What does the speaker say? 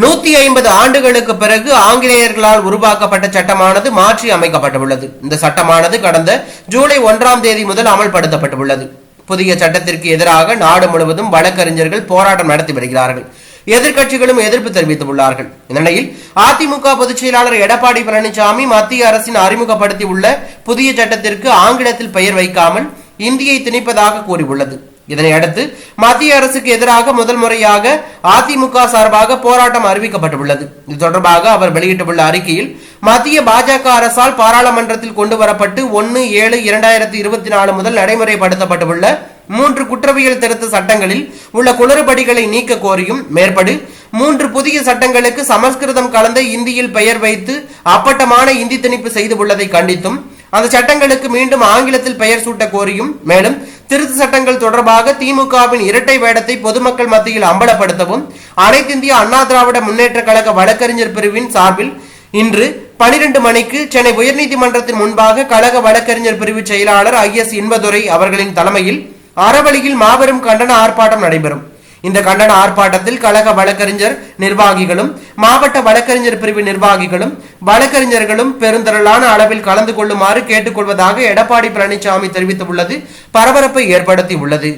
நூத்தி ஐம்பது ஆண்டுகளுக்கு பிறகு ஆங்கிலேயர்களால் உருவாக்கப்பட்ட சட்டமானது மாற்றி அமைக்கப்பட்டுள்ளது. இந்த சட்டமானது கடந்த ஜூலை ஒன்றாம் தேதி முதல் அமல்படுத்தப்பட்டுள்ளது. புதிய சட்டத்திற்கு எதிராக நாடு முழுவதும் வழக்கறிஞர்கள் போராட்டம் நடத்தி வருகிறார்கள். எதிர்க்கட்சிகளும் எதிர்ப்பு தெரிவித்துள்ளார்கள் இந்நிலையில் அதிமுக பொதுச் செயலாளர் எடப்பாடி பழனிசாமி மத்திய அரசின் அறிமுகப்படுத்தி உள்ள புதிய சட்டத்திற்கு ஆங்கிலத்தில் பெயர் வைக்காமல் இந்தியை திணிப்பதாக கூறியுள்ளது. இதனை அடுத்து மத்திய அரசுக்கு எதிராக முதல் முறையாக அதிமுக சார்பாக போராட்டம் அறிவிக்கப்பட்டுள்ளது. இது தொடர்பாக அவர் வெளியிட்டுள்ள அறிக்கையில் மத்திய பாஜக அரசால் பாராளுமன்றத்தில் கொண்டு வரப்பட்டு ஒன்னு ஏழு இரண்டாயிரத்தி இருபத்தி நாலு முதல் நடைமுறைப்படுத்தப்பட்டுள்ள மூன்று குற்றவியல் திருத்த சட்டங்களில் உள்ள குளறுபடிகளை நீக்க கோரியும் மேற்படு மூன்று புதிய சட்டங்களுக்கு சமஸ்கிருதம் கலந்த இந்தியில் பெயர் வைத்து அப்பட்டமான இந்தி திணிப்பு செய்துள்ளதை கண்டித்தும் அந்த சட்டங்களுக்கு மீண்டும் ஆங்கிலத்தில் பெயர் சூட்ட கோரியும் மேலும் திருத்த சட்டங்கள் தொடர்பாக திமுகவின் இரட்டை வேடத்தை பொதுமக்கள் மத்தியில் அம்பலப்படுத்தவும் அனைத்திந்திய அண்ணா திராவிட முன்னேற்ற கழக வழக்கறிஞர் பிரிவின் சார்பில் இன்று பனிரெண்டு மணிக்கு சென்னை உயர்நீதிமன்றத்தின் முன்பாக கழக வழக்கறிஞர் பிரிவு செயலாளர் ஐ எஸ் இன்பதுரை அவர்களின் தலைமையில் அறவழியில் மாபெரும் கண்டன ஆர்ப்பாட்டம் நடைபெறும். இந்த கண்டன ஆர்ப்பாட்டத்தில் கழக வழக்கறிஞர் நிர்வாகிகளும் மாவட்ட வழக்கறிஞர் பிரிவு நிர்வாகிகளும் வழக்கறிஞர்களும் பெருந்திரளான அளவில் கலந்து கொள்ளுமாறு கேட்டுக்கொள்வதாக எடப்பாடி பழனிசாமி தெரிவித்துள்ளது. பரபரப்பை ஏற்படுத்தி உள்ளது